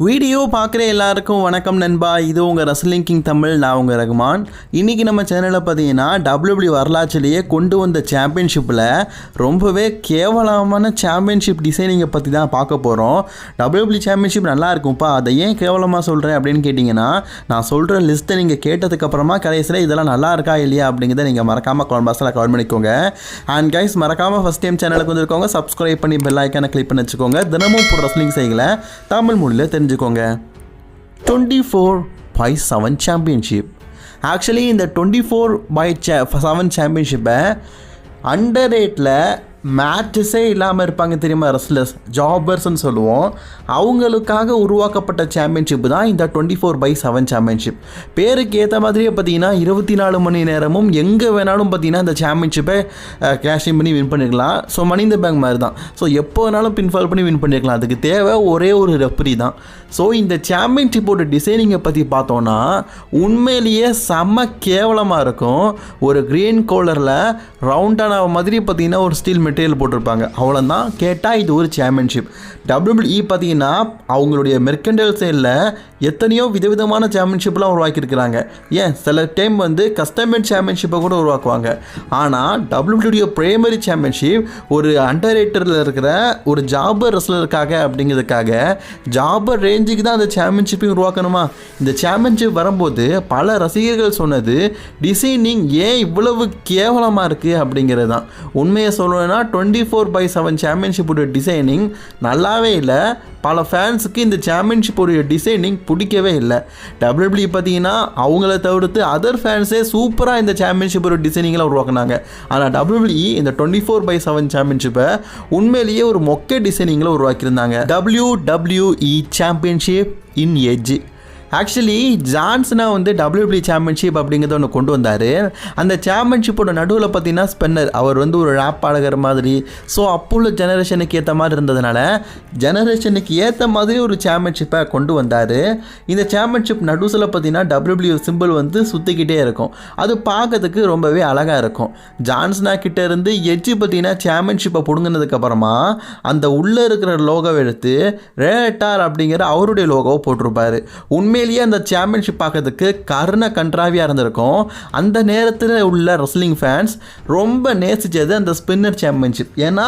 Video பார்க்குற எல்லாருக்கும் வணக்கம் நண்பா. இது உங்கள் ரசலிங் கிங் தமிழ் நான் உங்கள் ரகுமான். இன்றைக்கி நம்ம சேனலில் பார்த்தீங்கன்னா டபிள்யூபிள்யூ வரலாற்றிலேயே கொண்டு வந்த சாம்பியன்ஷிப்பில் ரொம்பவே கேவலமான சாம்பியன்ஷிப் டிசைனிங்கை பற்றி தான் பார்க்க போகிறோம் டபிள்யூபிள்யூ சாம்பியன்ஷிப் நல்லா இருக்கும்ப்பா அதை ஏன் கேவலமாக சொல்கிறேன் அப்படின்னு கேட்டிங்கன்னா நான் சொல்கிற லிஸ்ட்டை நீங்கள் கேட்டதுக்கப்புறமா கடைசியில் இதெல்லாம் நல்லா இருக்கா இல்லையா அப்படிங்கிறத நீங்கள் மறக்காமல் கமெண்ட் பாக்ஸில் கமெண்ட் பண்ணிக்கோங்க. அண்ட் கைஸ் மறக்காமல் ஃபஸ்ட் டைம் சேனலுக்கு வந்திருக்கோங்க சப்ஸ்கிரைப் பண்ணி பெல் ஐக்கானை கிளிக் பண்ணி வச்சுக்கோங்க. தினமும் ரசலிங் ரஸ்லிங் செய்களை தமிழ் மொழியில் தெரிஞ்சுக்கோங்க. Twenty four by seven championship actually இந்த டுவெண்ட்டி ஃபோர் பை செவன் சாம்பியன்ஷிப்பை அண்டர் ரேட்டில் மேட்சஸே இல்லாமல் இருப்பாங்க தெரியுமா ரெஸ்லர்ஸ் ஜாபர்ஸ்னு சொல்லுவோம். அவங்களுக்காக உருவாக்கப்பட்ட சாம்பியன்ஷிப் தான் இந்த twenty four by seven championship பேருக்கு ஏற்ற மாதிரியே பார்த்தீங்கன்னா இருபத்தி நாலு மணி நேரமும் எங்கே வேணாலும் பார்த்தீங்கன்னா இந்த சாம்பியன்ஷிப்பை கேஷிங் பண்ணி வின் பண்ணிக்கலாம் ஸோ மணி இந்த பேங்க் மாதிரி தான். ஸோ எப்போ வேணாலும் பின்ஃபால் பண்ணி வின் பண்ணிக்கலாம் அதுக்கு தேவை ஒரே ஒரு ரெஃப்ரி தான். ஸோ இந்த சாம்பியன்ஷிப்போட டிசைனிங்கை பற்றி பார்த்தோன்னா உண்மையிலேயே செம்ம கேவலமாக இருக்கும். ஒரு க்ரீன் கோலரில் ரவுண்டான மாதிரி பார்த்தீங்கன்னா ஒரு ஸ்டீல் மெட்டீரியல் போட்டிருப்பாங்க. அவ்வளோதான் கேட்டால் இது ஒரு சாம்பியன்ஷிப் டபிள்யூபிள்இ பார்த்தீங்கன்னா அவங்களுடைய மெர்கண்டல் சைடில் எத்தனையோ விதவிதமான சாம்பியன்ஷிப்லாம் உருவாக்கியிருக்கிறாங்க. ஏன்? சில டைம் வந்து கஸ்டமேட் சாம்பியன்ஷிப்பை கூட உருவாக்குவாங்க. ஆனால் டபிள்யூபிள்யூடைய பிரைமரி சாம்பியன்ஷிப் ஒரு அண்டர் ரேட்டரில் இருக்கிற ஒரு ஜாபர் ரெஸ்லருக்காக அப்படிங்கிறதுக்காக ஜாபர் ரேஞ்சுக்கு தான் அந்த சாம்பியன்ஷிப்பையும் உருவாக்கணுமா? இந்த சாம்பியன்ஷிப் வரும்போது பல ரசிகர்கள் சொன்னது டிசைனிங் ஏன் இவ்வளவு கேவலமாக இருக்குது அப்படிங்கிறது தான். உண்மையை சொல்லணும்னா டுவெண்ட்டி ஃபோர் பை செவன் சாம்பியன்ஷிப்போட டிசைனிங் நல்லாவே இல்லை. பல ஃபேன்ஸுக்கு இந்த சாம்பியன்ஷிப் உடைய டிசைனிங் பிடிக்கவே இல்லை. டபிள்யூபிள்யூ பார்த்தீங்கன்னா அவங்கள தவிர்த்து அதர் ஃபேன்ஸே சூப்பராக இந்த சாம்பியன்ஷிப்போட டிசைனிங்லாம் உருவாக்குனாங்க. ஆனால் டபிள்யூபிள்யூ இந்த டுவெண்ட்டி ஃபோர் பை செவன் சாம்பியன்ஷிப்பை உண்மையிலேயே ஒரு மொக்க டிசைனிங்கில் உருவாக்கியிருந்தாங்க. WWE championship in edge actually ஜான்சனா வந்து டபிள்யூபிள்யூ சாம்பியன்ஷிப் அப்படிங்கிறத ஒன்று கொண்டு வந்தார். அந்த சாம்பியன்ஷிப்போட நடுவில் பார்த்தீங்கன்னா ஸ்பென்னர் அவர் வந்து ஒரு ரேப் பாடகர் மாதிரி. ஸோ அப்போ உள்ள ஜெனரேஷனுக்கு ஏற்ற மாதிரி இருந்ததுனால ஜெனரேஷனுக்கு ஏற்ற மாதிரி ஒரு சாம்பியன்ஷிப்பை கொண்டு வந்தார். இந்த சாம்பியன்ஷிப் நடுவில் பார்த்தீங்கன்னா டபிள்யூபிள்யூ சிம்பிள் வந்து சுற்றிக்கிட்டே இருக்கும். அது பார்க்கறதுக்கு ரொம்பவே அழகாக இருக்கும். ஜான்சனா கிட்ட இருந்து எட்ஜி பார்த்தீங்கன்னா சாம்பியன்ஷிப்பை பிடுங்கினதுக்கப்புறமா அந்த உள்ளே இருக்கிற லோகோ எடுத்து ரேட்டார் அப்படிங்கிற அவருடைய லோகோவை உண்மை உண்மையிலேயே அந்த சாம்பியன்ஷிப் பார்க்கறதுக்கு கருண கன்றாவியாக இருந்திருக்கும். அந்த நேரத்தில் உள்ள ரெஸ்லிங் ஃபேன்ஸ் ரொம்ப நேசித்தது அந்த ஸ்பின்னர் சாம்பியன்ஷிப் ஏன்னா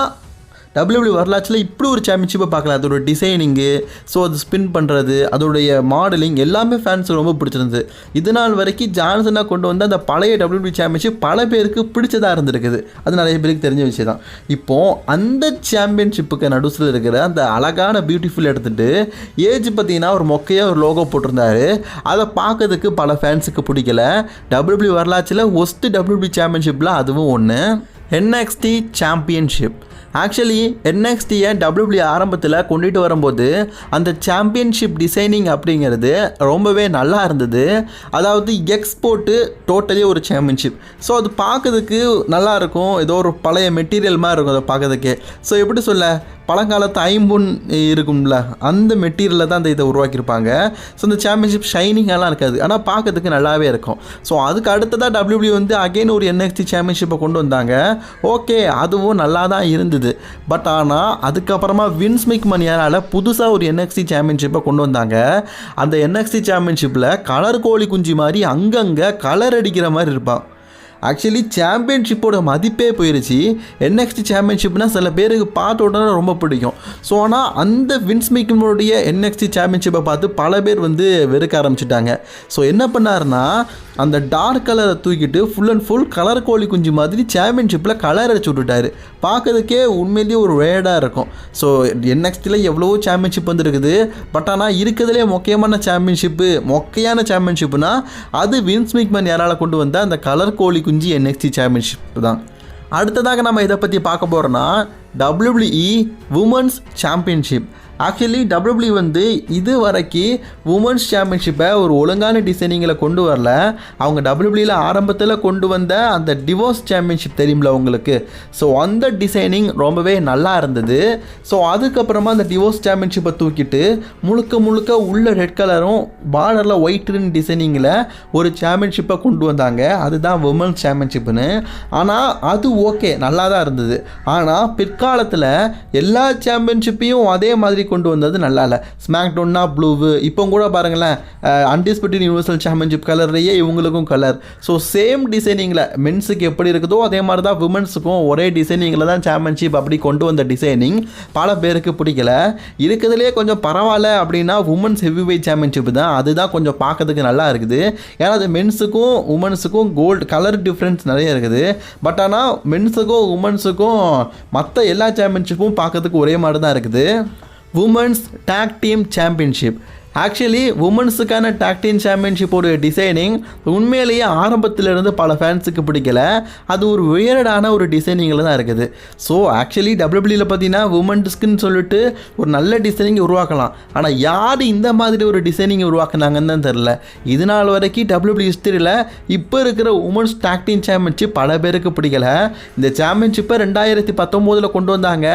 டபிள்யூபிள்யூ வரலாற்றில் இப்படி ஒரு சாம்பியன்ஷிப்பை பார்க்கலாம். அதோட டிசைனிங்கு ஸோ அது ஸ்பின் பண்ணுறது அதோடைய மாடலிங் எல்லாமே ஃபேன்ஸ் ரொம்ப பிடிச்சிருந்தது. இது நாள் வரைக்கும் ஜான்சனாக கொண்டு வந்த அந்த பழைய டபிள்யூபிள்யூ சாம்பியன்ஷிப் பல பேருக்கு பிடிச்சதாக இருந்திருக்குது. அது நிறைய பேருக்கு தெரிஞ்ச விஷயம் தான் இப்போது அந்த சாம்பியன்ஷிப்புக்கு நடுவில் இருக்கிற அந்த அழகான பியூட்டிஃபுல் எடுத்துகிட்டு ஏஜ் பார்த்தீங்கன்னா ஒரு மொக்கையாக ஒரு லோகோ போட்டிருந்தாரு. அதை பார்க்கறதுக்கு பல ஃபேன்ஸுக்கு பிடிக்கல. டபிள்யூபிள்யூ வரலாற்றில் ஒஸ்ட்டு டபிள்யூபிள்யூ சாம்பியன்ஷிப்பில் அதுவும் ஒன்று என்எக்ஸ்டி சாம்பியன்ஷிப் ஆக்சுவலி என்எக்ஸ்டியை டபிள்யூபிள்யூ ஆரம்பத்தில் கொண்டுட்டு வரும்போது அந்த சாம்பியன்ஷிப் டிசைனிங் அப்படிங்கிறது ரொம்பவே நல்லா இருந்தது. அதாவது எக்ஸ்போர்ட்டு டோட்டலி ஒரு சாம்பியன்ஷிப் ஸோ அது பார்க்கறதுக்கு நல்லா இருக்கும். ஏதோ ஒரு பழைய மெட்டீரியல் மாதிரி இருக்கும் அதை பார்க்கறதுக்கு. ஸோ எப்படி சொல்ல? பழங்காலத்து ஐம்பொன் இருக்கும்ல அந்த மெட்டீரியலில் தான் அந்த இதை உருவாக்கியிருப்பாங்க. ஸோ இந்த சாம்பியன்ஷிப் ஷைனிங்கெல்லாம் இருக்காது. ஆனால் பார்க்கறதுக்கு நல்லாவே இருக்கும். ஸோ அதுக்கு அடுத்ததாக டபிள்யூபிள்யூ வந்து அகைன் ஒரு என்எக்ஸ்டி சாம்பியன்ஷிப்பை கொண்டு வந்தாங்க. ஓகே அதுவும் நல்லா தான் இருந்தது. பட் ஆனால் அதுக்கப்புறமா வின்ஸ்மிக் மணியாரால் புதுசாக ஒரு என்எக்ஸ்டி சாம்பியன்ஷிப்பை கொண்டு வந்தாங்க. அந்த என்எக்ஸ்டி சாம்பியன்ஷிப்பில் கலர் கோழி குஞ்சு மாதிரி அங்கங்கே கலர் அடிக்கிற மாதிரி இருப்பான். ஆக்சுவலி சாம்பியன்ஷிப்போட மதிப்பே போயிடுச்சு என்எக்ஸ்டி சாம்பியன்ஷிப்னா சில பேருக்கு பார்த்த உடனே ரொம்ப பிடிக்கும். ஸோ ஆனால் அந்த வின்ஸ் மிக்கனுடைய என்எக்ஸ்டி சாம்பியன்ஷிப்பை பார்த்து பல பேர் வந்து வெறுக்க ஆரம்பிச்சிட்டாங்க. ஸோ என்ன பண்ணாருன்னா அந்த டார்க் கலரை தூக்கிட்டு ஃபுல் அண்ட் ஃபுல் கலர் கோழி குஞ்சு மாதிரி சாம்பியன்ஷிப்பில் கலர் அடிச்சு விட்டுட்டாரு. பார்க்கறதுக்கே உண்மையிலேயே ஒரு வேடாக இருக்கும். ஸோ என்எக்ஸ்டியில் எவ்வளவோ சாம்பியன்ஷிப் வந்துருக்குது. பட் ஆனால் இருக்கிறதுலே முக்கியமான சாம்பியன்ஷிப்பு மொக்கையான சாம்பியன்ஷிப்னா அது வின்ஸ் மிக்மன் யாரால் கொண்டு வந்த அந்த கலர் கோழி குஞ்சு என்எக்ஸ்டி சாம்பியன்ஷிப் தான். அடுத்ததாக நம்ம இதை பற்றி பார்க்க போகிறோன்னா WWE women's championship actually WWE வந்து இது வரைக்கும் உமன்ஸ் சாம்பியன்ஷிப்பை ஒரு ஒழுங்கான டிசைனிங்கில் கொண்டு வரல. அவங்க டபிள்யூபிள்யூவில் ஆரம்பத்தில் கொண்டு வந்த அந்த டிவோர்ஸ் சாம்பியன்ஷிப் தெரியும்ல உங்களுக்கு? ஸோ அந்த டிசைனிங் ரொம்பவே நல்லா இருந்தது. ஸோ அதுக்கப்புறமா அந்த டிவோர்ஸ் சாம்பியன்ஷிப்பை தூக்கிட்டு முழுக்க முழுக்க உள்ள ரெட் கலரும் பார்டரில் ஒயிட் டிசைனிங்கில் ஒரு சாம்பியன்ஷிப்பை கொண்டு வந்தாங்க. அதுதான் உமன்ஸ் சாம்பியன்ஷிப்னு ஆனால் அது ஓகே நல்லா தான் இருந்தது. ஆனால் பிற்காலத்தில் எல்லா சாம்பியன்ஷிப்பையும் அதே மாதிரி கொண்டு வந்தது நல்லா இல்லை ஸ்மாக் டவுன்னா ப்ளூவு இப்போ கூட பாருங்களேன் அன்டிஸ்பியூட்டட் யூனிவர்சல் சாம்பியன்ஷிப் கலர்லேயே இவங்களுக்கும் கலர் ஸோ சேம் டிசைனிங்கில் மென்ஸுக்கு எப்படி இருக்குதோ அதே மாதிரி தான் விமன்ஸுக்கும் ஒரே டிசைனிங்கில் தான் சாம்பியன்ஷிப் அப்படி கொண்டு வந்த டிசைனிங் பல பேருக்கு பிடிக்கல. இருக்கிறதுலே கொஞ்சம் பரவாயில்ல அப்படின்னா உமன்ஸ் ஹெவி வெயிட் சாம்பியன்ஷிப் தான். அதுதான் கொஞ்சம் பார்க்கறதுக்கு நல்லா இருக்குது. ஏன்னா அது மென்ஸுக்கும் உமன்ஸுக்கும் கோல்டு கலர் டிஃப்ரென்ஸ் நிறைய இருக்குது. பட் ஆனால் மென்ஸுக்கும் உமன்ஸுக்கும் மற்ற எல்லா சாம்பியன்ஷிப்பும் பார்க்கறதுக்கு ஒரே மாதிரி தான் இருக்குது. Women's tag team championship actually உமன்ஸுக்கான tag team சாம்பியன்ஷிப்போட டிசைனிங் உண்மையிலேயே ஆரம்பத்திலிருந்து பல ஃபேன்ஸுக்கு பிடிக்கல. அது ஒரு வியர்டான ஒரு டிசைனிங்கில் தான் இருக்குது. ஸோ ஆக்சுவலி டபிள்யூபிள்யூவில் பார்த்தீங்கன்னா உமன்ஸ்க்குன்னு சொல்லிட்டு ஒரு நல்ல டிசைனிங் உருவாக்கலாம். ஆனால் யார் இந்த மாதிரி ஒரு டிசைனிங் உருவாக்குனாங்கன்னு தான் தெரில இது நாள் வரைக்கும் டபிள்யூபிள்யூ ஹிஸ்டரியில் இப்போ இருக்கிற உமன்ஸ் டாக்டீன் சாம்பியன்ஷிப் பல பேருக்கு பிடிக்கல. இந்த சாம்பியன்ஷிப்பை ரெண்டாயிரத்தி பத்தொம்போதில் கொண்டு வந்தாங்க.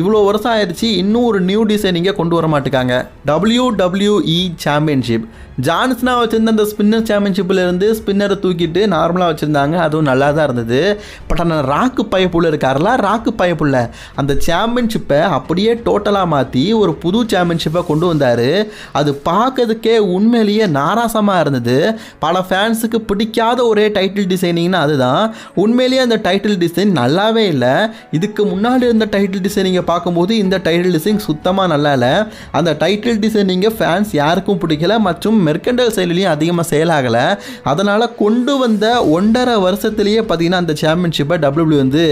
இவ்வளோ வருஷம் ஆயிடுச்சு. இன்னும் ஒரு நியூ டிசைனிங்கை கொண்டு வர மாட்டேங்காங்க டபிள்யூ டபிள்யூ இ சாம்பியன்ஷிப் ஜான்ஸ்னா வச்சிருந்த அந்த ஸ்பின்னர் சாம்பியன்ஷிப்பிலேருந்து ஸ்பின்னரை தூக்கிட்டு நார்மலாக வச்சுருந்தாங்க. அதுவும் நல்லா தான் இருந்தது. பட் ஆனால் ராக்கு பயப்புள்ள இருக்கார்ல ராக்கு பயப்புள்ள. அந்த சாம்பியன்ஷிப்பை அப்படியே டோட்டலாக மாற்றி ஒரு புது சாம்பியன்ஷிப்பை கொண்டு வந்தார். அது பார்க்கறதுக்கே உண்மையிலேயே நாராசமாக இருந்தது. பல ஃபேன்ஸுக்கு பிடிக்காத ஒரே டைட்டில் டிசைனிங்னா அதுதான். உண்மையிலேயே அந்த டைட்டில் டிசைன் நல்லாவே இல்லை. இதுக்கு முன்னாடி இருந்த டைட்டில் டிசைனிங்கை பார்க்கும்போது இந்த டைட்டில் டிசைன் சுத்தமாக நல்லா இல்லை. அந்த டைட்டில் டிசைனிங்கை ஃபேன்ஸ் யாருக்கும் பிடிக்கல மற்றும் மெர்கண்டல் செயலிலையும் அதிகமாக செயலாகலை. அதனால் கொண்டு வந்த ஒன்றரை வருஷத்துலேயே பார்த்தீங்கன்னா அந்த சாம்பியன்ஷிப்பை டபிள்யூபிள்யூ வந்து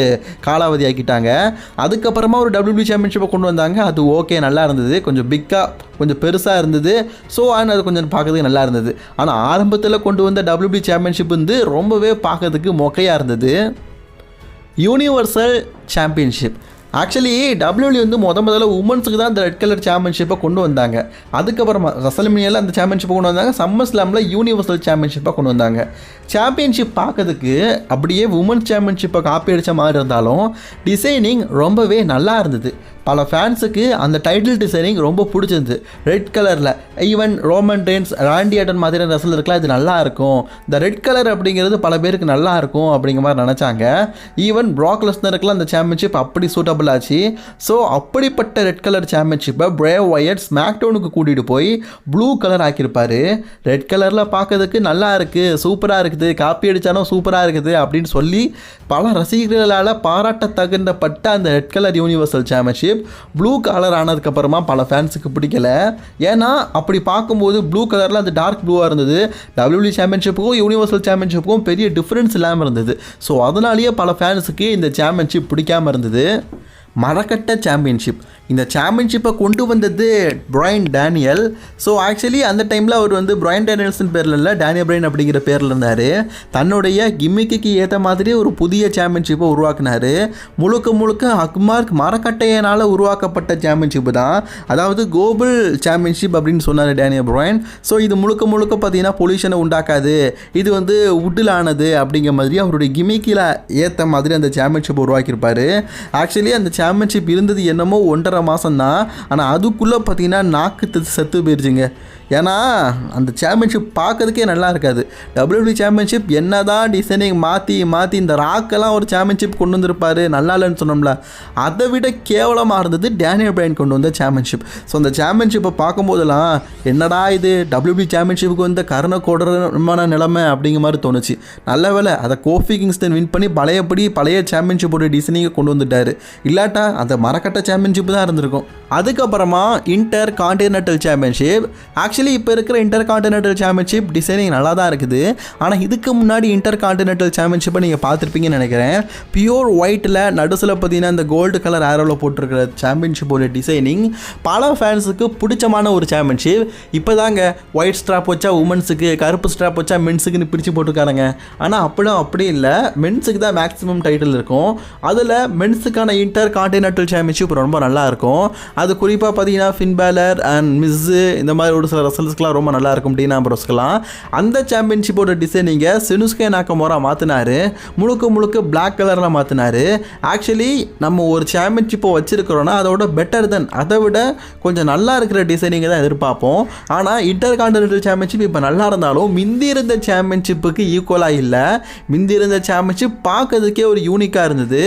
காலாவதி ஆக்கிட்டாங்க அதுக்கப்புறமா ஒரு டபிள்யூபிள்யூ சாம்பியன்ஷிப்பை கொண்டு வந்தாங்க. அது ஓகே நல்லா இருந்தது. கொஞ்சம் பிக்காக கொஞ்சம் பெருசாக இருந்தது. ஸோ ஆனால் அது கொஞ்சம் பார்க்கறதுக்கு நல்லா இருந்தது. ஆனால் ஆரம்பத்தில் கொண்டு வந்த டபிள்யூபிள்யூ சாம்பியன்ஷிப் வந்து ரொம்பவே பார்க்கறதுக்கு மொக்கையாக இருந்தது. யூனிவர்சல் சாம்பியன்ஷிப் ஆக்சுவலி டபிள்யூலி வந்து முத முதல்ல உமன்ஸுக்கு தான் இந்த ரெட் கலர் சாம்பியன்ஷிப்பை கொண்டு வந்தாங்க. அதுக்கப்புறமா ரசலமினியில் அந்த சாம்பியன்ஷிப்பை கொண்டு வந்தாங்க. சம்மர் ஸ்லாமில் யூனிவர்சல் சாம்பியன்ஷிப்பை கொண்டு வந்தாங்க. சாம்பியன்ஷிப் பார்க்கறதுக்கு அப்படியே உமன்ஸ் சாம்பியன்ஷிப்பை காப்பி அடித்த மாதிரி இருந்தாலும் டிசைனிங் ரொம்பவே நல்லா இருந்தது. பல ஃபேன்ஸுக்கு அந்த டைட்டில் டிசைனிங் ரொம்ப பிடிச்சிருந்தது. ரெட் கலரில் ஈவன் ரோமன் ரெயின்ஸ் ராண்டி மாதிரி மாதிரியான ரசல் இருக்கலாம் இது நல்லா இருக்கும். இந்த ரெட் கலர் அப்படிங்கிறது பல பேருக்கு நல்லா இருக்கும் அப்படிங்கிற மாதிரி நினச்சாங்க. ஈவன் ப்ராக் லெஸ்னருக்குலாம் அந்த சாம்பியன்ஷிப் அப்படி சூட்டபிள் ஆச்சு. ஸோ அப்படிப்பட்ட ரெட் கலர் சாம்பியன்ஷிப்பை பிரேவ் ஒயட் ஸ்மாக் டவுனுக்கு கூட்டிகிட்டு போய் ப்ளூ கலர் ஆக்கியிருப்பாரு. ரெட் கலரில் பார்க்கறதுக்கு நல்லா இருக்குது சூப்பராக இருக்குது காப்பி அடித்தாலும் சூப்பராக இருக்குது அப்படின்னு சொல்லி பல ரசிகர்களால் பாராட்ட தகுந்தப்பட்ட அந்த red colour universal championship blue colour ஆனதுக்கப்புறமா பல ஃபேன்ஸுக்கு பிடிக்கல. ஏன்னா அப்படி பார்க்கும்போது ப்ளூ கலரில் அந்த டார்க் ப்ளூவாக இருந்தது. டபிள்யூபிள்யூ சாம்பியன்ஷிப்புக்கும் யூனிவர்சல் சாம்பியன்ஷிப்புக்கும் பெரிய டிஃப்ரென்ஸ் இல்லாமல் இருந்தது. ஸோ அதனாலேயே பல ஃபேன்ஸுக்கு இந்த சாம்பியன்ஷிப் பிடிக்காம இருந்தது. மரக்கட்ட சாம்பியன்ஷிப் இந்த சாம்பியன்ஷிப்பை கொண்டு வந்தது பிரைன் டேனியல் ஸோ ஆக்சுவலி அந்த டைமில் அவர் வந்து பிரைன் டேனியல்ஸின் பேரில் இல்லை டேனியல் பிரைன் அப்படிங்கிற பேரில் இருந்தார். தன்னுடைய கிம்மிக்கு ஏற்ற மாதிரி ஒரு புதிய சாம்பியன்ஷிப்பை உருவாக்குனார். முழுக்க முழுக்க அக்மார்க் மரக்கட்டையினால் உருவாக்கப்பட்ட சாம்பியன்ஷிப் தான். அதாவது கோகுல் சாம்பியன்ஷிப் அப்படின்னு சொன்னார் டேனியல் பிரைன் ஸோ இது முழுக்க முழுக்க பார்த்தீங்கன்னா பொல்யூஷனை உண்டாக்காது. இது வந்து உட்டில் ஆனது அப்படிங்கிற மாதிரி அவருடைய கிமிக்கில் ஏற்ற மாதிரி அந்த சாம்பியன்ஷிப் உருவாக்கியிருப்பார். ஆக்சுவலி அந்த சாம்பியன்ஷிப் இருந்தது என்னமோ ஒன்றரை மாதம் தான் ஆனால் அதுக்குள்ளே பார்த்தீங்கன்னா நாக்கு செத்து போயிடுச்சுங்க ஏன்னா அந்த சாம்பியன்ஷிப் பார்க்கறதுக்கே நல்லா இருக்காது. டபிள்யூபி சாம்பியன்ஷிப் என்ன தான் டிசைனிங் மாற்றி மாற்றி இந்த ராக்கெல்லாம் ஒரு சாம்பியன்ஷிப் கொண்டு வந்திருப்பாரு நல்லா இல்லைன்னு சொன்னோம்ல அதை விட கேவலமாக இருந்தது டேனியல் பிரைன் கொண்டு வந்த சாம்பியன்ஷிப் ஸோ அந்த சாம்பியன்ஷிப்பை பார்க்கும்போதெல்லாம் என்னடா இது டபிள்யூபி சாம்பியன்ஷிப்புக்கு வந்த கருணை கொடுறமான நிலைமை அப்படிங்கிற மாதிரி தோணுச்சு. நல்ல வேலை அதை கோஃபி கிங்ஸ்டன் வின் பண்ணி பழையபடி பழைய சாம்பியன்ஷிப்போட டிசைனிங்கை கொண்டு வந்துட்டார். இல்லாட்டா அந்த மரக்கட்ட சாம்பியன்ஷிப் தான் இருந்திருக்கும். அதுக்கப்புறமா இன்டர் கான்டினென்டல் சாம்பியன்ஷிப் ஆக்சுவலி இப்போ இருக்கிற இன்டர் கான்டினென்டல் சாம்பியன்ஷிப் டிசைனிங் நல்லா தான் இருக்குது. ஆனால் இதுக்கு முன்னாடி இன்டர் கான்டினென்டல் சாம்பியன்ஷிப்பை நீங்கள் பார்த்துருப்பீங்கன்னு நினைக்கிறேன். பியூர் ஒயிட்டில் நடுசில் பார்த்தீங்கன்னா இந்த கோல்டு கலர் ஆரோவில் போட்டிருக்கிற சாம்பியன்ஷிப்போட டிசைனிங் பல ஃபேன்ஸுக்கு பிடிச்சமான ஒரு சாம்பியன்ஷிப் இப்போ தாங்க ஒயிட் ஸ்ட்ராப் வச்சா உமன்ஸுக்கு கருப்பு ஸ்ட்ராப் வச்சா மென்ஸுக்குன்னு பிரித்து போட்டிருக்காருங்க ஆனால் அப்படியும் அப்படி இல்லை. மென்ஸுக்கு தான் மேக்ஸிமம் டைட்டில் இருக்கும். அதில் மென்ஸுக்கான இன்டர் கான்டினென்டல் சாம்பியன்ஷிப் ரொம்ப நல்லாயிருக்கும் அது குறிப்பாக பார்த்தீங்கன்னா ஃபின்பேலர் அண்ட் மிஸ்ஸு இந்த மாதிரி ஒரு சில ரசல்ஸ்க்கெலாம் ரொம்ப நல்லா இருக்கும் டீனா ப்ரோஸ்க்கெலாம் அந்த சாம்பியன்ஷிப்போட டிசைனிங்கை சினுஸ்கே நாக்கமோரா மாற்றினார் முழுக்க முழுக்க பிளாக் கலரில் மாற்றினார் ஆக்சுவலி நம்ம ஒரு சாம்பியன்ஷிப்பை வச்சுருக்கிறோன்னா அதோட பெட்டர் தென் அதை விட கொஞ்சம் நல்லா இருக்கிற டிசைனிங்கை தான் எதிர்பார்ப்போம். ஆனால் இன்டர் கான்டினென்டல் சாம்பியன்ஷிப் இப்போ நல்லா இருந்தாலும் மிந்தி இருந்த சாம்பியன்ஷிப்புக்கு ஈக்குவலாக இல்லை. மிந்தி இருந்த சாம்பியன்ஷிப் பார்க்கறதுக்கே ஒரு யூனிக்காக இருந்தது.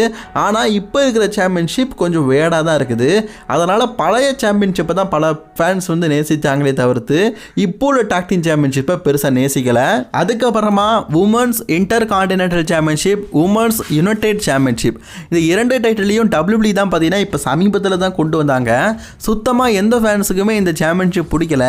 ஆனால் இப்போ இருக்கிற சாம்பியன்ஷிப் கொஞ்சம் வேடாக தான் இருக்குது. அதனால் பழைய சாம்பியன்ஷிப்பை தான் பல ஃபேன்ஸ் வந்து நேசித்தாங்களே தவிர்த்து இப்போ உள்ள டாக்டிங் சாம்பியன்ஷிப்பை பெருசாக நேசிக்கலை. அதுக்கப்புறமா women's intercontinental championship women's united championship இந்த இரண்டு டைட்டிலையும் டபிள்யூபிளி தான் பார்த்தீங்கன்னா இப்போ சமீபத்தில் தான் கொண்டு வந்தாங்க. சுத்தமாக எந்த ஃபேன்ஸுக்குமே இந்த சாம்பியன்ஷிப் பிடிக்கல.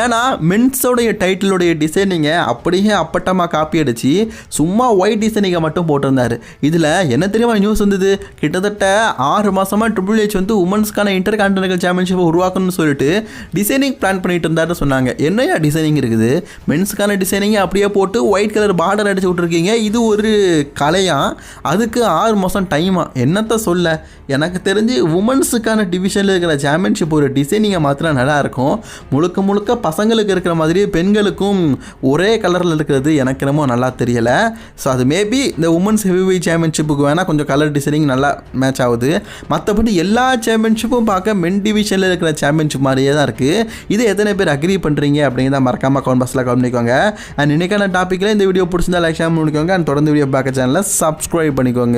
ஏன்னா மென்ஸோடைய டைட்டிலுடைய டிசைனிங்கை அப்படியே அப்பட்டமாக காப்பி அடித்து சும்மா ஒயிட் டிசைனிங்கை மட்டும் போட்டிருந்தாரு. இதில் என்ன தெரியுமா நியூஸ் வந்தது? கிட்டத்தட்ட ஆறு மாதமாக ட்ரிபிள் ஹெச் வந்து உமன்ஸ்க்கான இன்டர் கான்டினென்டல் சாம்பியன்ஷிப்பை உருவாக்கணும்னு சொல்லிட்டு டிசைனிங் பிளான் பண்ணிட்டு இருந்தாருன்னு சொன்னாங்க. என்னையா டிசைனிங் இருக்குது? மென்ஸ்க்கான டிசைனிங்கை அப்படியே போட்டு ஒயிட் கலர் பார்டர் அடிச்சு விட்ருக்கீங்க இது ஒரு கலையா? அதுக்கு ஆறு மாதம் டைமா என்னத்த சொல்ல? எனக்கு தெரிஞ்சு உமன்ஸுக்கான டிவிஷனில் இருக்கிற சாம்பியன்ஷிப் ஒரு டிசைனிங்கை மாத்திரம் நல்லா இருக்கும் முழுக்க முழுக்க பசங்களுக்கு இருக்கிற மாதிரி பெண்களுக்கும் ஒரே கலரில் இருக்கிறது எனக்கு என்னமோ நல்லா தெரியலை. ஸோ அது மேபி இந்த உமன்ஸ் ஹெவி சாம்பியன்ஷிப்புக்கு வேணால் கொஞ்சம் கலர் டிசைனிங் நல்லா மேட்ச் ஆகுது. மற்றபடி எல்லா சாம்பியன்ஷிப்பும் பார்க்க மென் டிவிஷனில் இருக்கிற சாம்பியன்ஷிப் மாதிரியே தான் இருக்குது இது எத்தனை பேர் அக்ரி பண்ணுறீங்க அப்படிங்கிறத மறக்காமல் கவுண்ட் பாக்ஸில் கவனிக்கோங்க. அண்ட் இன்றைக்கான டாப்பிக்கில் இந்த வீடியோ பிடிச்சிருந்தா லைக் ஷேர் பண்ணிக்கோங்க அண்ட் தொடர்ந்து வீடியோ பார்க்க சேனலில் சப்ஸ்கிரைப் பண்ணிக்கோங்க.